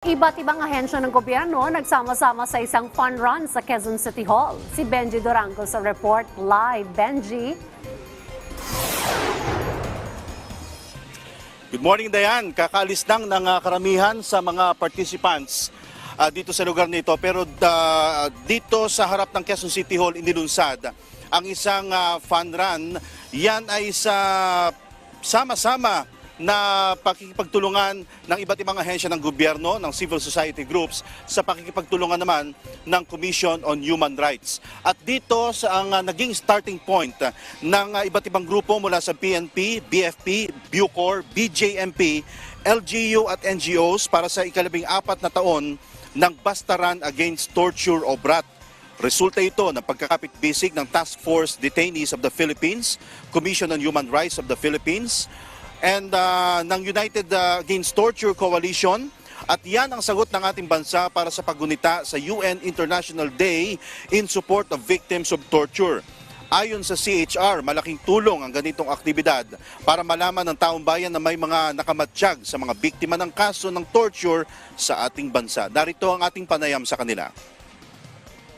Iba't ibang ahensya ng gobyerno nagsama-sama sa isang fun run sa Quezon City Hall. Si Benji Durango sa report live. Benji, Good morning, Dayan. Kakaalis lang ng ah, karamihan sa mga participants ah, dito sa lugar nito. Pero ah, dito sa harap ng Quezon City Hall, inilunsad ang isang ah, fun run. Yan ay sa sama-sama na pakikipagtulungan ng iba't ibang ahensya ng gobyerno, ng civil society groups, sa pakikipagtulungan naman ng Commission on Human Rights. At dito sa ang ah, naging starting point ah, ng ah, iba't ibang grupo mula sa PNP, BFP, Bucor, BJMP, LGU at NGOs para sa ikalabing apat na taon ng Bastaran Against Torture o BRAT. Resulta ito ng pagkakapit-bisig ng Task Force Detainees of the Philippines, Commission on Human Rights of the Philippines, and uh, ng United uh, Against Torture Coalition. At yan ang sagot ng ating bansa para sa paggunita sa UN International Day in support of victims of torture. Ayon sa CHR, malaking tulong ang ganitong aktibidad para malaman ng taong bayan na may mga nakamatsyag sa mga biktima ng kaso ng torture sa ating bansa. Darito ang ating panayam sa kanila.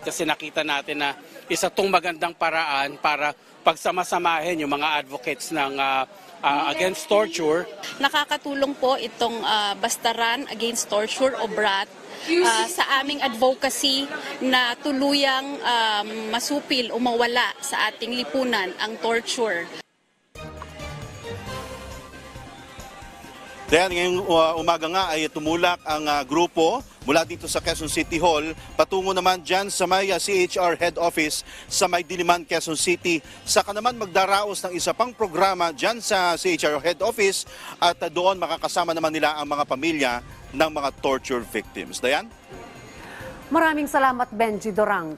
Kasi nakita natin na isa tong magandang paraan para pagsamasamahin yung mga advocates ng ah, ah, against torture Nakakatulong po itong ah, Bastaran Against Torture o BRAT ah, sa aming advocacy na tuluyang um, masupil o mawala sa ating lipunan ang torture. Then ngayong uh, umaga nga ay tumulak ang uh, grupo mula dito sa Quezon City Hall patungo naman dyan sa may uh, CHR head office sa may Diliman, Quezon City. Saka naman magdaraos ng isa pang programa dyan sa CHR head office at uh, doon makakasama naman nila ang mga pamilya ng mga torture victims. Dayan? maraming salamat Benji Durango.